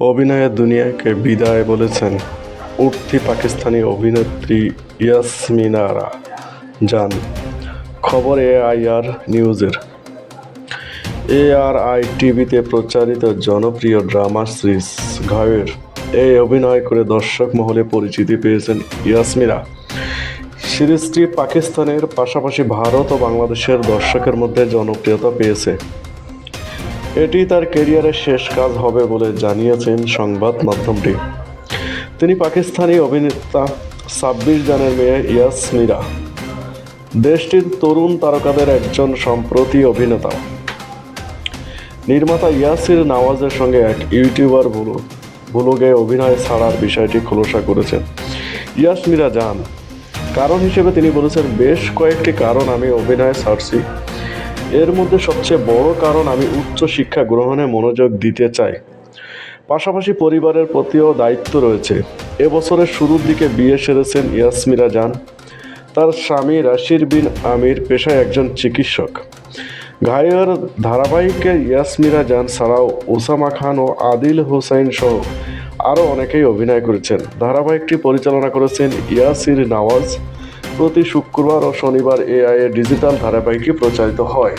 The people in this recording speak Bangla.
অভিনয়ের দুনিয়াকে বিদায় বলেছেন উঠতি পাকিস্তানি অভিনেত্রী ইয়াসমিনারা। জান, খবর এআইআর নিউজের। এ আর আই টিভিতে প্রচারিত জনপ্রিয় ড্রামা সিরিজ ঘায়ের, এই অভিনয় করে দর্শক মহলে পরিচিতি পেয়েছেন ইয়াসমিনা। সিরিজটি পাকিস্তানের পাশাপাশি ভারত ও বাংলাদেশের দর্শকের মধ্যে জনপ্রিয়তা পেয়েছে। এটি তার ক্যারিয়ারের শেষ কাজ হবে বলে জানিয়েছেন সংবাদ মাধ্যমটি। তিনি পাকিস্তানি অভিনেতা ছাব্বিশ জানের মেয়ে ইয়াসমিরা দেশটির তরুণ তারকাদের একজন সম্প্রতি অভিনেতা। নির্মাতা ইয়াসির নওয়াজের সঙ্গে এক ইউটিউবার ব্লগ ব্লগে অভিনয় ছাড়ার বিষয়টি খোলসা করেছেন। ইয়াসমিরা জান কারণ হিসেবে তিনি বলেছেন, বেশ কয়েকটি কারণ আমি অভিনয় ছাড়ছি। এর মধ্যে সবচেয়ে বড় কারণ আমি উচ্চ শিক্ষা গ্রহণে মনোযোগ দিতে চাই। পাশাপাশি পরিবারের প্রতিও দায়িত্ব রয়েছে। এবছরের শুরুর দিকে বিয়ে সেরেছেন ইয়াসমিরা জান। তার স্বামী রাশির বিন আমির পেশায় একজন চিকিৎসক। ঘায়ের ধারাবাহিকে ইয়াসমিরা জান ছাড়াও ওসামা খান ও আদিল হুসাইন সহ আরও অনেকেই অভিনয় করেছেন। ধারাবাহিকটি পরিচালনা করেছেন ইয়াসির নওয়াজ। প্রতি শুক্রবার ও শনিবার এআই এর ডিজিটাল ধারাবাহিকটি প্রচারিত হয়।